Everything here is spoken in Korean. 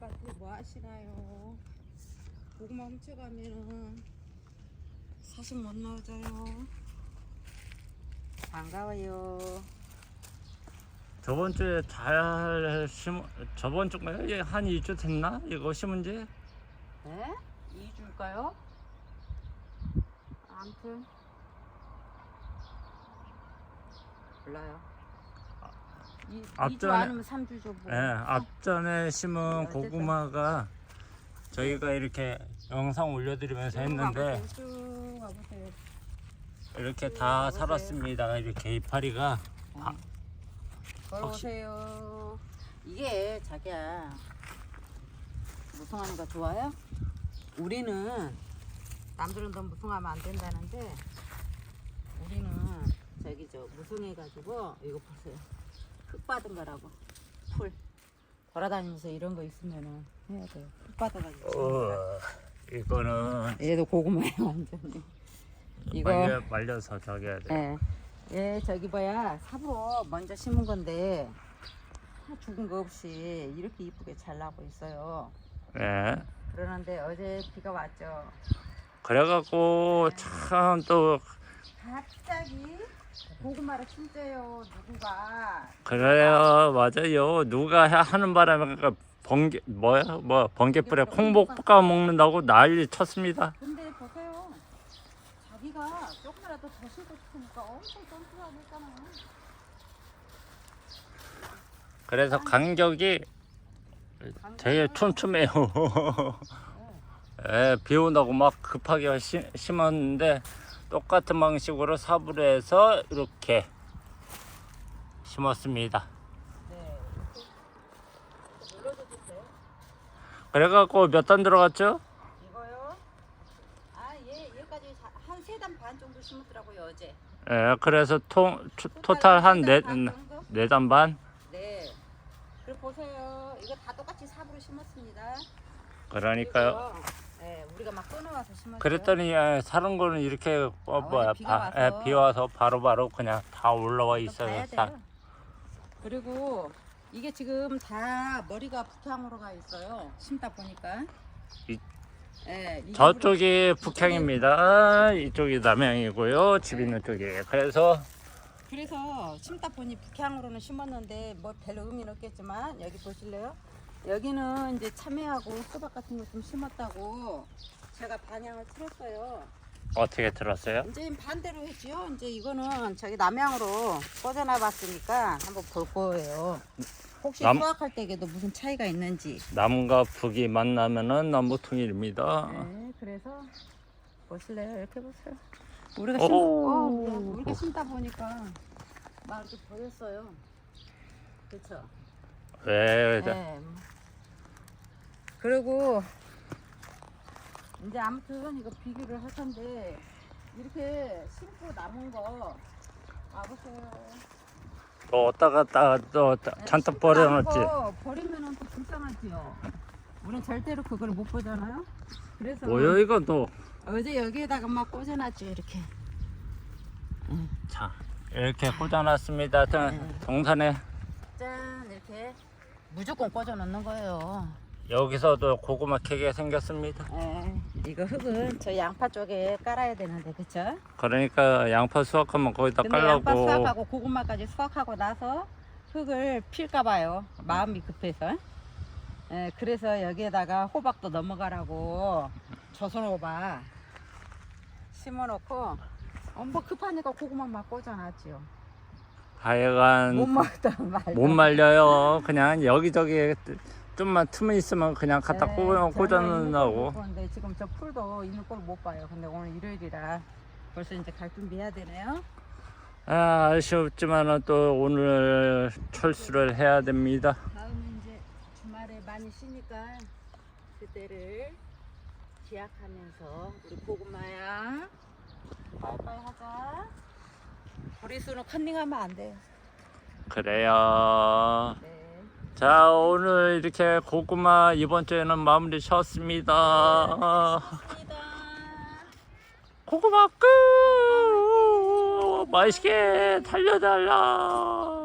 밭에 뭐 하시나요? 고구마 훔쳐가면은 사실 못 나오져요. 반가워요. 저번 주에 잘 심어 저번 주인가요? 예, 한 2주 됐나? 이거 심은 지? 네? 2주일까요? 아무튼 몰라요. 이, 앞전에- 2주 아니면 3주죠 뭐. 예, 앞전에 심은 어쨌든. 고구마가 저희가 이렇게 영상 올려드리면서 했는데 쭉 가보세요. 이렇게 다 살았습니다. 이렇게 이파리가 아, 걸어오세요. 이게 자기야 무성하는 거 좋아요? 우리는 남들은 더 무성하면 안 된다는데 우리는 저기 저 무성해가지고 이거 보세요. 흙 받은 거라고 풀 돌아다니면서 이런 거 있으면은 해야 돼요. 흙 받아가지고. 어, 이거는 얘도 고구마예요 완전히. 이거 말려, 말려서 저기 해야 돼. 예. 예, 저기 뭐야 삽으로 먼저 심은 건데 다 죽은 거 없이 이렇게 이쁘게 잘 나고 있어요. 예. 그러는데 어제 비가 왔죠. 그래갖고 참 또 갑자기 고구마를 심재요 누구가? 그래요 맞아요. 누가 해- 하는 바람에 그 번개 뭐야? 뭐 번개불에 콩복 볶아 먹는다고 난리 쳤습니다. 근데 보세요. 자기가 조금이라도 더 심고 싶으니까 엄청 tontur하니까는. 그래서 간격이 되게 촘촘해요. 예, 비 온다고 막 급하게 시, 심었는데 똑같은 방식으로 삽으로 해서 이렇게 심었습니다. 네 그래갖고 몇 단 들어갔죠? 이거요 아 얘 얘까지 한 세 단 반 정도 심었더라고요 어제 예, 그래서 통, 초- 토탈 한 네, 네 단 반? 네. 그리고 보세요. 이거 다 똑같이 삽으로 심었습니다. 그러니까요. 그리고요, 네, 우리가 막 끊어와서 심었어요. 그랬더니 예, 사는 거는 이렇게 어, 아, 뭐야 비가 바, 와서. 예, 비 와서 바로바로 그냥 다 올라와 또 있어요. 봐야 싹. 돼요. 그리고 이게 지금 다 머리가 북향으로 가 있어요. 심다 보니까. 이- 네, 이게 저쪽이 북향입니다. 이쪽이 남향이고요. 집 있는 쪽이. 그래서 그래서 심다 보니 북향으로는 심었는데 뭐 별로 의미는 없겠지만 여기 보실래요? 여기는 이제 참외하고 수박 같은 거 좀 심었다고 제가 반향을 틀었어요. 어떻게 들었어요? 이제 반대로 했지요. 이제 이거는 저기 남향으로 꽂아놔 봤으니까 한번 볼 거예요. 혹시 남- 수확할 때에도 무슨 차이가 있는지. 남과 북이 만나면은 남북통일입니다. 네, 그래서 보실래요? 이렇게 보세요. 우리가 오. 심, 어, 우리가 이렇게 심다 보니까 막 이렇게 보였어요. 그렇죠. 네, 네. 네. 그리고 이제 아무튼 이거 비교를 할 건데 이렇게 심고 남은 거 와보세요. 또 어디다 갔다 또 자- 네, 잔뜩 심고 남은 버려놓지. 거 버리면은 또 불쌍하지요. 우리는 절대로 그걸 못 보잖아요. 그래서 뭐요 이거 또? 어제 여기에다가 막 꽂아놨죠 이렇게. 자 이렇게 꽂아놨습니다. 동- 네. 동산에 무조건 꽂아 놓는 거예요. 여기서도 고구마 캐게 생겼습니다. 네, 이거 흙은 저 양파 쪽에 깔아야 되는데 그쵸? 그러니까 양파 수확하면 거기다 근데 양파 깔라고. 수확하고 고구마까지 수확하고 나서 흙을 필까 봐요. 마음이 급해서. 예, 그래서 여기에다가 호박도 넘어가라고 조선 호박 심어놓고 어, 뭐 급하니까 고구마 막 꽂아놨지요. 하여간 못 먹다 말. 못 말려요. 그냥 여기저기 좀만 틈이 있으면 그냥 갖다 네, 꽂아, 꽂아놓는다고. 근데 지금 저 풀도 있는 걸못 봐요. 근데 오늘 일요일이라 벌써 이제 갈 준비해야 되네요. 아, 아쉬웠지만은 또 오늘 철수를 해야 됩니다. 다음에 이제 주말에 많이 쉬니까 그때를 기약하면서 우리 고구마야 빠이빠이 하자. 우리 수는 컨닝하면 안 돼요. 그래요. 네. 자, 오늘 이렇게 고구마 이번 주에는 마무리. 감사합니다. 고구마 끝! 맛있게 달려달라.